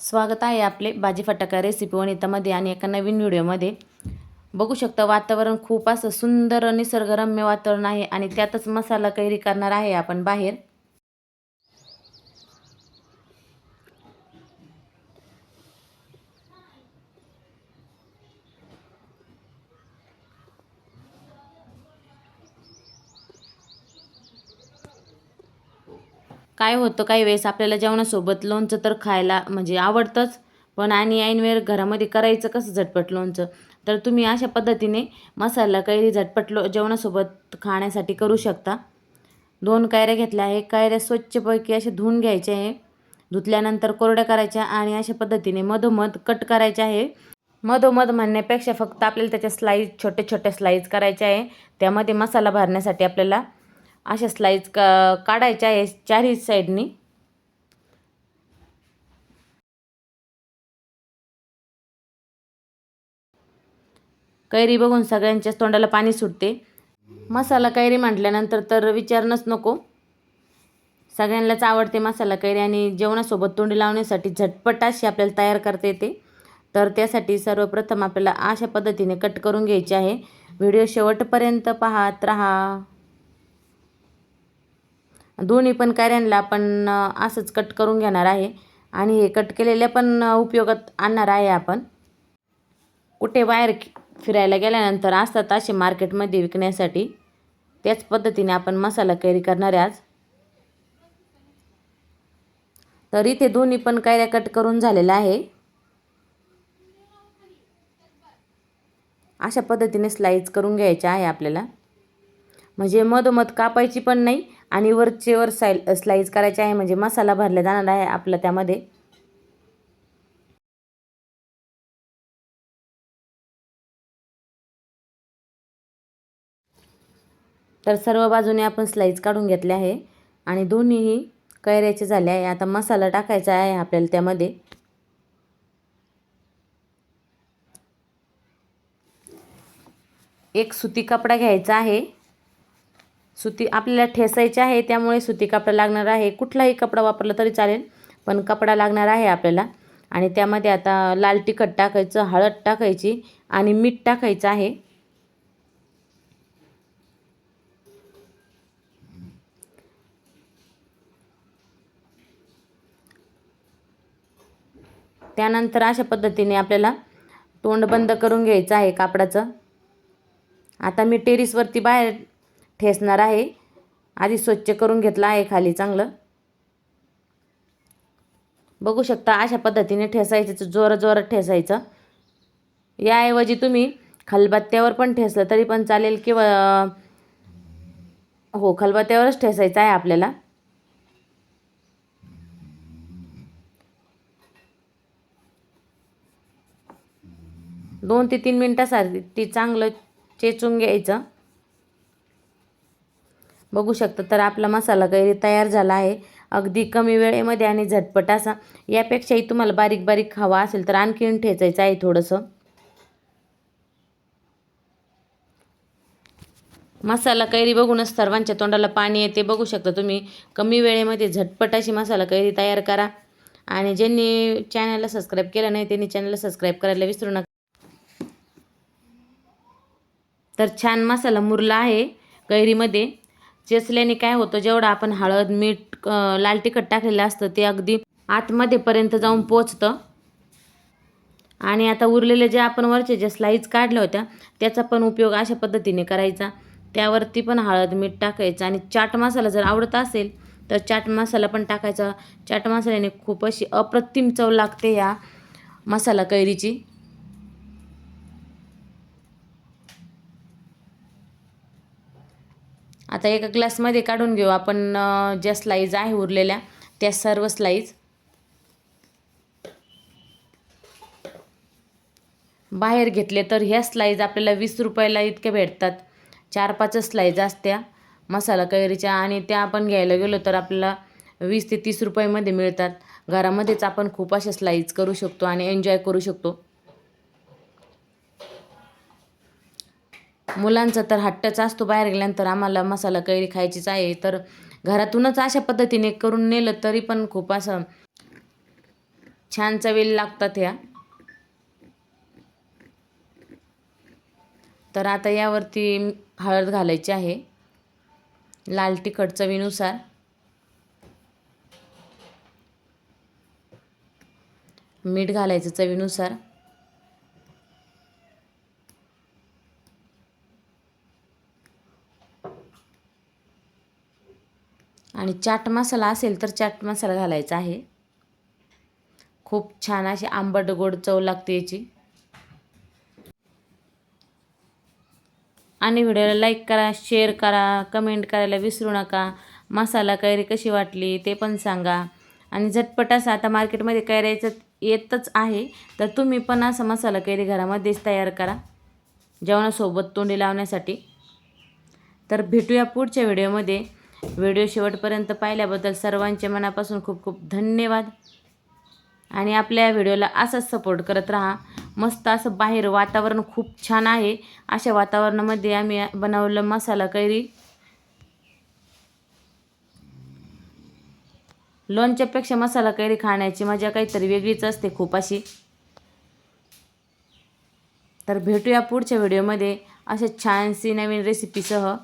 स्वागत आहे आपले भाजी फटाका रेसिपी वनितामध्ये आणि एका नवीन व्हिडिओमध्ये. बघू शकता वातावरण खूप असं सुंदर निसर्गरम्य वातावरण आहे आणि त्यातच मसाला कैरी करणार आहे आपण बाहेर. काय होतं काही वेळेस आपल्याला जेवणासोबत लोणचं तर खायला म्हणजे आवडतंच पण आणि ऐनवेळ घरामध्ये करायचं कसं झटपट लोणचं? तर तुम्ही अशा पद्धतीने मसाला कैरी झटपट लो जेवणासोबत खाण्यासाठी करू शकता. दोन कैऱ्या घेतल्या आहे कैऱ्या स्वच्छपैकी अशा धुवून घ्यायच्या आहे धुतल्यानंतर कोरड्या करायच्या आणि अशा पद्धतीने मधोमध कट करायचे आहे. मधोमध म्हणण्यापेक्षा फक्त आपल्याला त्याच्या स्लाईज छोटे छोटे स्लाईज करायचे आहे. त्यामध्ये मसाला भरण्यासाठी आपल्याला अशा स्लाईज का काढायच्या आहे चारही साईडनी कैरी बघून सगळ्यांच्याच तोंडाला पाणी सुटते. मसाला कैरी म्हटल्यानंतर तर विचारणंच नको. सगळ्यांनाच आवडते मसाला कैरी आणि जेवणासोबत तोंडी लावण्यासाठी झटपट अशी आपल्याला तयार करता येते. तर त्यासाठी सर्वप्रथम आपल्याला अशा पद्धतीने कट करून घ्यायचे आहे. व्हिडिओ शेवटपर्यंत पाहत राहा. दोन्ही पण कैऱ्यांना आपण असंच कट करून घेणार आहे. आणि हे कट केलेल्या पण उपयोगात आणणार आहे आपण. कुठे बाहेर फिरायला गेल्यानंतर असतात असे मार्केटमध्ये विकण्यासाठी. त्याच पद्धतीने आपण मसाला कैरी करणार आहे आज. तर इथे दोन्ही पण कैऱ्या कट करून झालेल्या आहे. अशा पद्धतीने स्लाईज करून घ्यायच्या आहे आपल्याला. म्हणजे मधोमध कापायची पण नाही आणि वरचे वर साईल स्लाईज करायचे आहे म्हणजे मसाला भरला जाणार आहे आपला त्यामध्ये. तर सर्व बाजूने आपण स्लाईज काढून घेतले आहे आणि दोन्हीही कैऱ्याचे झाले आहे. आता मसाला टाकायचा आहे आपल्याला त्यामध्ये. एक सुती कपडा घ्यायचा आहे. सुती आपल्याला ठेसायचे आहे त्यामुळे सुती कपडा लागणार आहे. कुठलाही कपडा वापरला तरी चालेल पण कपडा लागणार आहे आपल्याला. आणि त्यामध्ये आता लाल तिखट टाकायचं हळद टाकायची आणि मीठ टाकायचं आहे. त्यानंतर अशा पद्धतीने आपल्याला तोंड बंद करून घ्यायचं आहे कापडाचं आता मी टेरिसवरती बाहेर ठेसणार आहे. आधी स्वच्छ करून घेतलं आहे खाली चांगलं. बघू शकता अशा पद्धतीने ठेसायचं जोर जोरात ठेसायचं याऐवजी तुम्ही खलबत्त्यावर पण ठेसलं तरी पण चालेल किंवा हो खलबत्त्यावरच ठेसायचं आहे आपल्याला. दोन ते तीन मिनटासाठी चांगलं चेचून घ्यायचं. बघू शकता. तर आपला मसाला कैरी तयार झाला आहे. अगदी कमी वेळेमध्ये आणि झटपट असा. यापेक्षाही तुम्हाला बारीक बारीक हवा असेल तर आणखीन ठेचायचं आहे थोडंसं. मसाला कैरी बघूनच सर्वांच्या तोंडाला पाणी येते. बघू शकता तुम्ही. कमी वेळेमध्ये झटपट अशी मसाला कैरी तयार करा. आणि ज्यांनी चॅनलला सबस्क्राईब केलं नाही त्यांनी चॅनलला सबस्क्राईब करायला विसरू नका. तर छान मसाला मुरला आहे कैरीमध्ये. चेचल्याने काय होतं जेवढं आपण हळद मीठ लाल तिखट टाकलेलं असतं ते अगदी आतमध्येपर्यंत जाऊन पोचतं आणि आता उरलेले जे आपण वरचे जे स्लाईज काढल्या होत्या त्याचा पण उपयोग अशा पद्धतीने करायचा. त्यावरती पण हळद मीठ टाकायचं आणि चाट मसाला जर आवडत असेल तर चाट मसाला पण टाकायचा. चाट मसाल्याने खूप अशी अप्रतिम चव लागते या मसाला कैरीची. आता एका ग्लासमध्ये काढून घेऊ. आपण ज्या स्लाईज आहे उरलेल्या त्या सर्व स्लाईज बाहेर घेतले तर ह्या स्लाईज आपल्याला वीस रुपयाला इतक्या भेटतात. चार पाच स्लाईज असत्या मसाला कैरीच्या आणि त्या आपण घ्यायला गेलो तर आपल्याला वीस ते तीस रुपयामध्ये मिळतात. घरामध्येच आपण खूप अशा स्लाईज करू शकतो आणि एन्जॉय करू शकतो. मुलांचा तर हट्टच असतो बाहेर गेल्यानंतर आम्हाला मसाला कैरी खायचीच आहे. तर घरातूनच अशा पद्धतीने करून नेलं तरी पण खूप असं छान चवीला लागतात ह्या. तर आता यावरती हळद घालायची आहे. लाल तिखट चवीनुसार मीठ घालायचं चवीनुसार. आणि चाट मसाला असेल तर चाट मसाला घालायचा आहे. खूप छान अशी आंबट गोड चव लागते याची. आणि व्हिडिओला लाईक करा शेअर करा कमेंट करायला विसरू नका. मसाला कैरी कशी वाटली ते पण सांगा. आणि झटपट असं आता मार्केटमध्ये कैऱ्याचं येतच आहे तर तुम्ही पण असं मसाला कैरी घरामध्येच तयार करा. जेवणासोबत तोंडी लावण्यासाठी. तर भेटूया पुढच्या व्हिडिओमध्ये. व्हिडिओ शेवटपर्यंत पाहिल्याबद्दल सर्वांचे मनापासून खूप खूप धन्यवाद. आणि आपल्या व्हिडिओला असंच सपोर्ट करत राहा. मस्त असं बाहेर वातावरण खूप छान आहे. अशा वातावरणामध्ये आम्ही बनवलं मसाला कैरी. लोणच्यापेक्षा मसाला कैरी खाण्याची मजा काहीतरी वेगळीच असते खूप अशी. तर भेटूया पुढच्या व्हिडिओमध्ये अशा छानशी नवीन रेसिपीसह